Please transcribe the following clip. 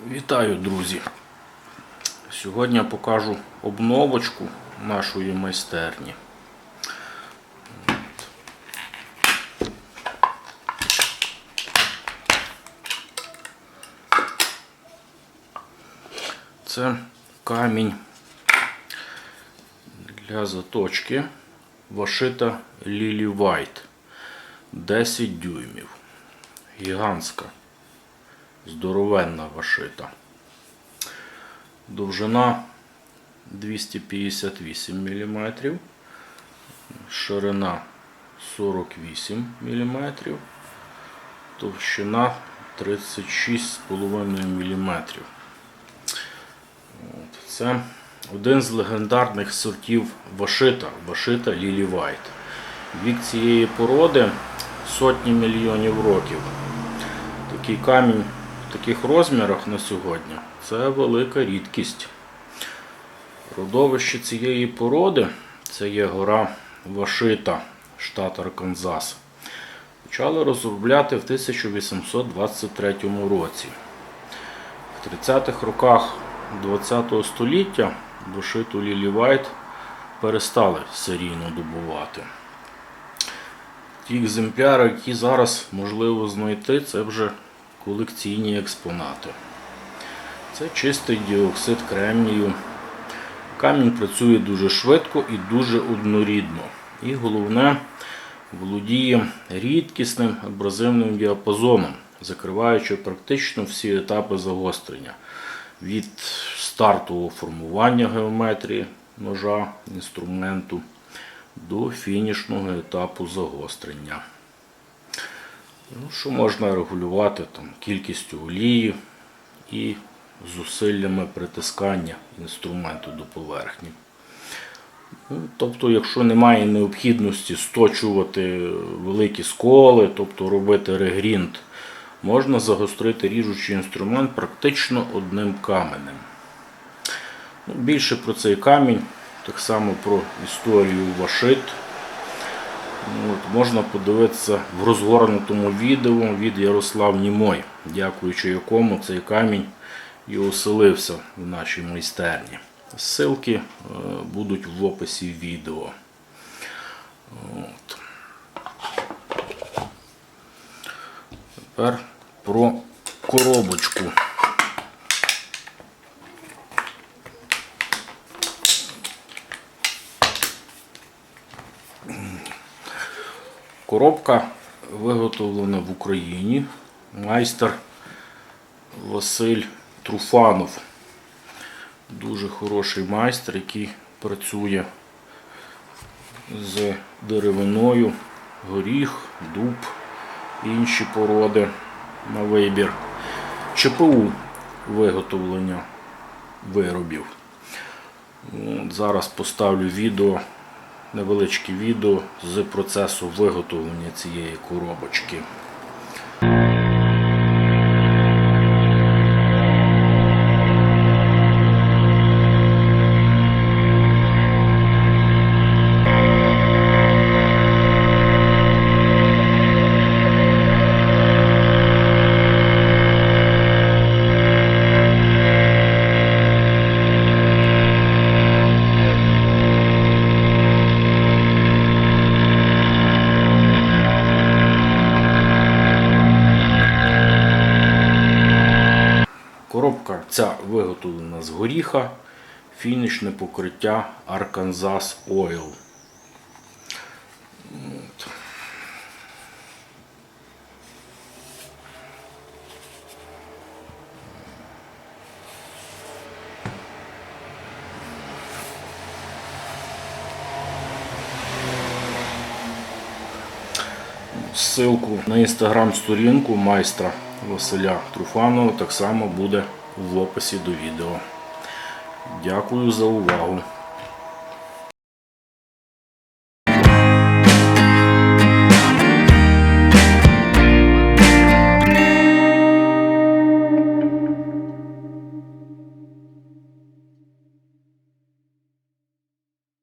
Вітаю, друзі! Сьогодні я покажу обновочку нашої майстерні. Це камінь для заточки Вашита Lily White 10 дюймів. Гігантська здоровенна вашита. Довжина 258 мм, ширина 48 мм, товщина 36,5 мм. Це один з легендарних сортів вашита, вашита Lily White. Вік цієї породи сотні мільйонів років. Такий камінь таких розмірах на сьогодні це велика рідкість. Родовище цієї породи це є гора Вашита, штат Арканзас. Почали розробляти в 1823 році. В 30-х роках ХХ століття Вашиту Лілі Вайт перестали серійно добувати. Ті екземпляри, які зараз можливо знайти, це вже колекційні експонати. Це чистий діоксид кремнію. Камінь працює дуже швидко і дуже однорідно. І головне, володіє рідкісним абразивним діапазоном, закриваючи практично всі етапи загострення. Від стартового формування геометрії ножа, інструменту до фінішного етапу загострення. Ну, що можна регулювати там, кількістю олії і зусиллями притискання інструменту до поверхні. Ну, тобто, якщо немає необхідності сточувати великі сколи, тобто робити регрінт, можна загострити ріжучий інструмент практично одним каменем. Ну, більше про цей камінь, так само про історію вашит. От, можна подивитися в розгорнутому відео від Ярослав Німой, дякуючи якому цей камінь і оселився в нашій майстерні. Ссылки е, будуть в описі відео. От. Тепер про коробочку. Коробка виготовлена в Україні. Майстер Василь Труфанов. Дуже хороший майстер, який працює з деревиною, горіх, дуб, інші породи на вибір. ЧПУ виготовлення виробів. От Зараз поставлю відео, невеличке відео з процесу виготовлення цієї коробочки. Ця виготовлена з горіха, фінішне покриття Arkansas Oil. От. Ссылку на інстаграм-сторінку майстра Василя Труфанова так само буде в описі до відео. Дякую за увагу.